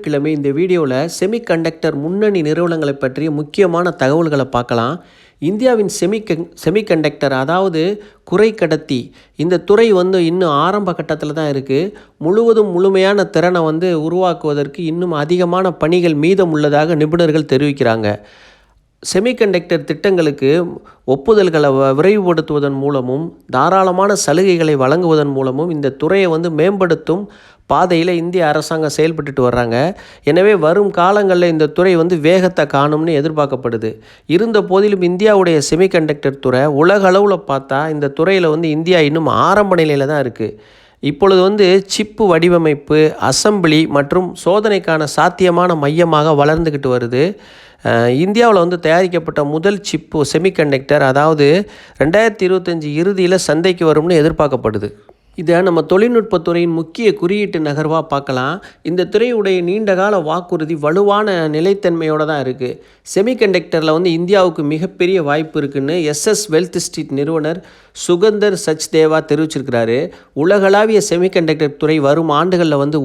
கிழமை இந்த வீடியோவில் செமிகண்டக்டர் முன்னணி நிறுவனங்களை பற்றிய முக்கியமான தகவல்களை பார்க்கலாம். இந்தியாவின் செமிக செமிகண்டக்டர் அதாவது குறை கடத்தி. இந்த துறை வந்து இன்னும் ஆரம்ப கட்டத்தில் தான் இருக்குது முழுவதும் முழுமையான திறனை வந்து உருவாக்குவதற்கு இன்னும் அதிகமான பணிகள் மீதம் உள்ளதாக நிபுணர்கள் தெரிவிக்கிறாங்க. செமிகண்டக்டர் திட்டங்களுக்கு ஒப்புதல்களை வ- விரைவுபடுத்துவதன் மூலமும் தாராளமான சலுகைகளை வழங்குவதன் மூலமும் இந்த துறையை வந்து மேம்படுத்தும் பாதையில் இந்திய அரசாங்கம் செயல்பட்டுட்டு வர்றாங்க. எனவே வரும் காலங்களில் இந்த துறை வந்து வேகத்தை காணும்னு எதிர்பார்க்கப்படுது. இருந்த போதிலும் இந்தியாவுடைய செமிகண்டக்டர் துறை உலக அளவில் பார்த்தா இந்த துறையில் வந்து இந்தியா இன்னும் ஆரம்ப நிலையில் தான் இருக்குது இப்பொழுது வந்து சிப்பு வடிவமைப்பு அசம்பிளி மற்றும் சோதனைக்கான சாத்தியமான மையமாக வளர்ந்துக்கிட்டு வருது. இந்தியாவில் வந்து தயாரிக்கப்பட்ட முதல் சிப்பு செமிகண்டக்டர் அதாவது ரெண்டாயிரத்தி இருபத்தஞ்சி இறுதியில் சந்தைக்கு வரும்னு எதிர்பார்க்கப்படுது. இதை நம்ம தொழில்நுட்பத்துறையின் முக்கிய குறியீட்டு நகர்வாக பார்க்கலாம். இந்த துறையுடைய நீண்டகால வாக்குறுதி வலுவான நிலைத்தன்மையோடு தான் இருக்குது செமிகண்டக்டரில் வந்து இந்தியாவுக்கு மிகப்பெரிய வாய்ப்பு இருக்குன்னு எஸ்எஸ் வெல்த் ஸ்ட்ரீட் நிறுவனர் சுகந்தர் சச்தேவா தெரிவிச்சிருக்கிறாரு. உலகளாவிய செமிகண்டக்டர் துறை வரும் ஆண்டுகளில் வந்து